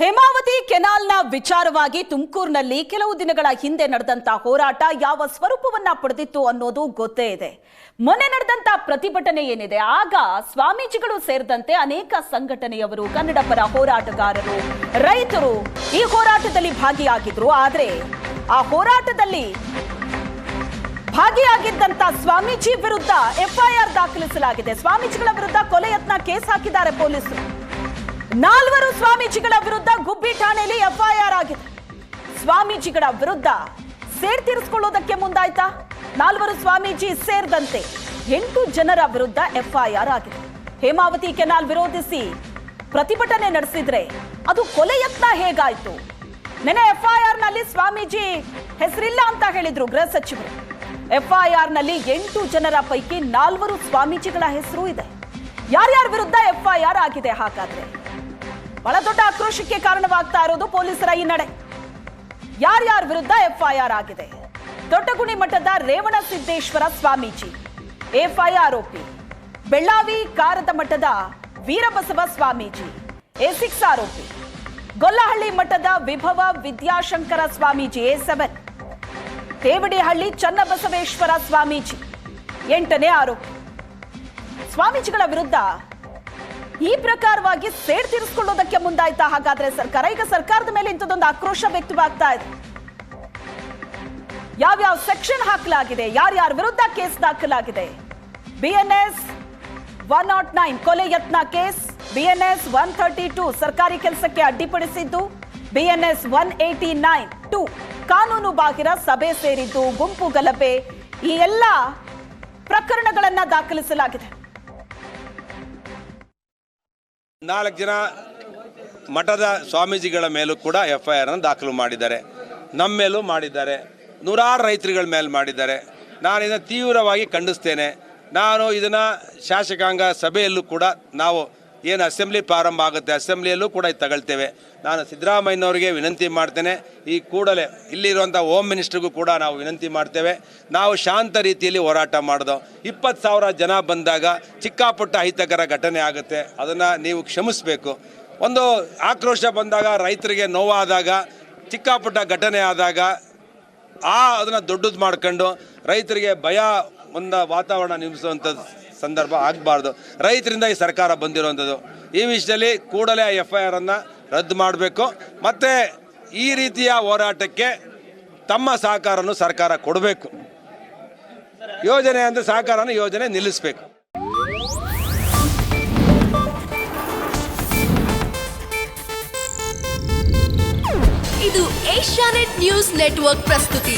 ಹೇಮಾವತಿ ಕೆನಾಲ್ನ ವಿಚಾರವಾಗಿ ತುಮಕೂರಿನಲ್ಲಿ ಕೆಲವು ದಿನಗಳ ಹಿಂದೆ ನಡೆದಂತ ಹೋರಾಟ ಯಾವ ಸ್ವರೂಪವನ್ನ ಪಡೆದಿತ್ತು ಅನ್ನೋದು ಗೊತ್ತೇ ಇದೆ. ಮೊನ್ನೆ ನಡೆದಂತ ಪ್ರತಿಭಟನೆ ಏನಿದೆ, ಆಗ ಸ್ವಾಮೀಜಿಗಳು ಸೇರಿದಂತೆ ಅನೇಕ ಸಂಘಟನೆಯವರು ಕನ್ನಡ ಪರ ಹೋರಾಟಗಾರರು, ರೈತರು ಈ ಹೋರಾಟದಲ್ಲಿ ಭಾಗಿಯಾಗಿದ್ರು. ಆದರೆ ಆ ಹೋರಾಟದಲ್ಲಿ ಭಾಗಿಯಾಗಿದ್ದಂತ ಸ್ವಾಮೀಜಿ ವಿರುದ್ಧ ಎಫ್ಐಆರ್ ದಾಖಲಿಸಲಾಗಿದೆ. ಸ್ವಾಮೀಜಿಗಳ ವಿರುದ್ಧ ಕೊಲೆ ಯತ್ನ ಕೇಸ್ ಹಾಕಿದ್ದಾರೆ ಪೊಲೀಸರು. ನಾಲ್ವರು ಸ್ವಾಮೀಜಿಗಳ ವಿರುದ್ಧ ಗುಬ್ಬಿ ಠಾಣೆಯಲ್ಲಿ ಎಫ್ಐಆರ್ ಆಗಿದೆ. ಸ್ವಾಮೀಜಿಗಳ ವಿರುದ್ಧ ಸೇರ್ ತೀರಿಸಿಕೊಳ್ಳೋದಕ್ಕೆ ಮುಂದಾಯ್ತಾ? ನಾಲ್ವರು ಸ್ವಾಮೀಜಿ ಸೇರಿದಂತೆ ಎಂಟು ಜನರ ವಿರುದ್ಧ ಎಫ್ಐಆರ್ ಆಗಿದೆ. ಹೇಮಾವತಿ ಕೆನಾಲ್ ವಿರೋಧಿಸಿ ಪ್ರತಿಭಟನೆ ನಡೆಸಿದ್ರೆ ಅದು ಕೊಲೆ ಯತ್ನ ಹೇಗಾಯ್ತು? ನೆನೆ ಎಫ್ಐಆರ್ನಲ್ಲಿ ಸ್ವಾಮೀಜಿ ಹೆಸರಿಲ್ಲ ಅಂತ ಹೇಳಿದ್ರು ಗೃಹ ಸಚಿವರು. ಎಫ್ಐಆರ್ನಲ್ಲಿ ಎಂಟು ಜನರ ಪೈಕಿ ನಾಲ್ವರು ಸ್ವಾಮೀಜಿಗಳ ಹೆಸರು ಇದೆ. ಯಾರ್ಯಾರ ವಿರುದ್ಧ ಎಫ್ಐಆರ್ ಆಗಿದೆ ಹಾಗಾದ್ರೆ? ಬಹಳ ದೊಡ್ಡ ಆಕ್ರೋಶಕ್ಕೆ ಕಾರಣವಾಗ್ತಾ ಇರೋದು ಪೊಲೀಸರ ಈ ನಡೆ. ಯಾರ್ಯಾರ ವಿರುದ್ಧ ಎಫ್ಐಆರ್ ಆಗಿದೆ? ದೊಡ್ಡಗುಣಿ ಮಠದ ರೇವಣ ಸಿದ್ದೇಶ್ವರ ಸ್ವಾಮೀಜಿ, ಎಫ್ಐಆರ್ ಆರೋಪಿ. ಬೆಳ್ಳಾವಿ ಕಾರದ ಮಠದ ವೀರಬಸವ ಸ್ವಾಮೀಜಿ ಎ ಸಿಕ್ಸ್ ಆರೋಪಿ. ಗೊಲ್ಲಹಳ್ಳಿ ಮಠದ ವಿಭವ ವಿದ್ಯಾಶಂಕರ ಸ್ವಾಮೀಜಿ, ಎ ಸೆವೆನ್. ತೇವಡಿಹಳ್ಳಿ ಚನ್ನಬಸವೇಶ್ವರ ಸ್ವಾಮೀಜಿ, ಎಂಟನೇ ಆರೋಪಿ. ಸ್ವಾಮೀಜಿಗಳ ವಿರುದ್ಧ ಈ ಪ್ರಕಾರವಾಗಿ ಸೇಡ್ ತೀರಿಸಿಕೊಳ್ಳೋದಕ್ಕೆ ಮುಂದಾಯ್ತಾ? ಹಾಗಾದ್ರೆ ಸರ್ಕಾರ, ಈಗ ಸರ್ಕಾರದ ಮೇಲೆ ಇಂಥದ್ದೊಂದು ಆಕ್ರೋಶ ವ್ಯಕ್ತವಾಗ್ತಾ ಇದೆ. ಯಾವ್ಯಾವ ಸೆಕ್ಷನ್ ಹಾಕಲಾಗಿದೆ? ಯಾರ್ಯಾರ ವಿರುದ್ಧ ಕೇಸ್ ದಾಖಲಾಗಿದೆ? ಬಿಎನ್ಎಸ್ ಒನ್ ನಾಟ್ ನೈನ್ ಕೊಲೆ ಯತ್ನ case BNS one thirty two ಸರ್ಕಾರಿ ಕೆಲಸಕ್ಕೆ ಅಡ್ಡಿಪಡಿಸಿದ್ದು BNS one eighty nine two ಕಾನೂನು ಬಾಹಿರ ಸಭೆ ಸೇರಿದ್ದು, ಗುಂಪು ಗಲಭೆ, ಈ ಎಲ್ಲ ಪ್ರಕರಣಗಳನ್ನ ದಾಖಲಿಸಲಾಗಿದೆ. ನಾಲ್ಕು ಜನ ಮಠದ ಸ್ವಾಮೀಜಿಗಳ ಮೇಲೂ ಕೂಡ ಎಫ್ ಐ ಆರನ್ನು ದಾಖಲು ಮಾಡಿದ್ದಾರೆ. ನಮ್ಮ ಮೇಲೂ ಮಾಡಿದ್ದಾರೆ. ನೂರಾರು ರೈತರುಗಳ ಮೇಲೆ ಮಾಡಿದ್ದಾರೆ. ನಾನು ಇದನ್ನು ತೀವ್ರವಾಗಿ ಖಂಡಿಸ್ತೇನೆ. ನಾನು ಇದನ್ನು ಶಾಸಕಾಂಗ ಸಭೆಯಲ್ಲೂ ಕೂಡ ನಾವು ಏನು ಅಸೆಂಬ್ಲಿ ಪ್ರಾರಂಭ ಆಗುತ್ತೆ ಅಸೆಂಬ್ಲಿಯಲ್ಲೂ ಕೂಡ ಇದು ತಗೊಳ್ತೇವೆ. ನಾನು ಸಿದ್ದರಾಮಯ್ಯನವರಿಗೆ ವಿನಂತಿ ಮಾಡ್ತೇನೆ, ಈ ಕೂಡಲೇ ಇಲ್ಲಿರುವಂಥ ಹೋಮ್ ಮಿನಿಸ್ಟ್ರಿಗೂ ಕೂಡ ನಾವು ವಿನಂತಿ ಮಾಡ್ತೇವೆ. ನಾವು ಶಾಂತ ರೀತಿಯಲ್ಲಿ ಹೋರಾಟ ಮಾಡಿದೋ, ಇಪ್ಪತ್ತು ಸಾವಿರ ಜನ ಬಂದಾಗ ಚಿಕ್ಕಾಪುಟ್ಟ ಅಹಿತಕರ ಘಟನೆ ಆಗುತ್ತೆ, ಅದನ್ನು ನೀವು ಕ್ಷಮಿಸಬೇಕು. ಒಂದು ಆಕ್ರೋಶ ಬಂದಾಗ, ರೈತರಿಗೆ ನೋವಾದಾಗ, ಚಿಕ್ಕಾಪುಟ್ಟ ಘಟನೆ ಆದಾಗ, ಆ ಅದನ್ನು ದೊಡ್ಡದು ಮಾಡ್ಕೊಂಡು ರೈತರಿಗೆ ಭಯ ಒಂದು ವಾತಾವರಣ ನಿರ್ಮಿಸುವಂಥ ಸಂದರ್ಭ ಆಗಬಾರ್ದು. ರೈತರಿಂದ ಈ ಸರ್ಕಾರ ಬಂದಿರುವಂಥದ್ದು ಈ ವಿಷಯದಲ್ಲಿ ಕೂಡಲೇ ಎಫ್ ಐ ಆರನ್ನು ರದ್ದು ಮಾಡಬೇಕು. ಮತ್ತು ಈ ರೀತಿಯ ಹೋರಾಟಕ್ಕೆ ತಮ್ಮ ಸಹಕಾರನು ಸರ್ಕಾರ ಕೊಡಬೇಕು. ಯೋಜನೆ ಅಂದರೆ ಸಹಕಾರನ ಯೋಜನೆ ನಿಲ್ಲಿಸಬೇಕು. ಇದು ಏಷ್ಯಾನೆಟ್ ನ್ಯೂಸ್ ನೆಟ್ವರ್ಕ್ ಪ್ರಸ್ತುತಿ.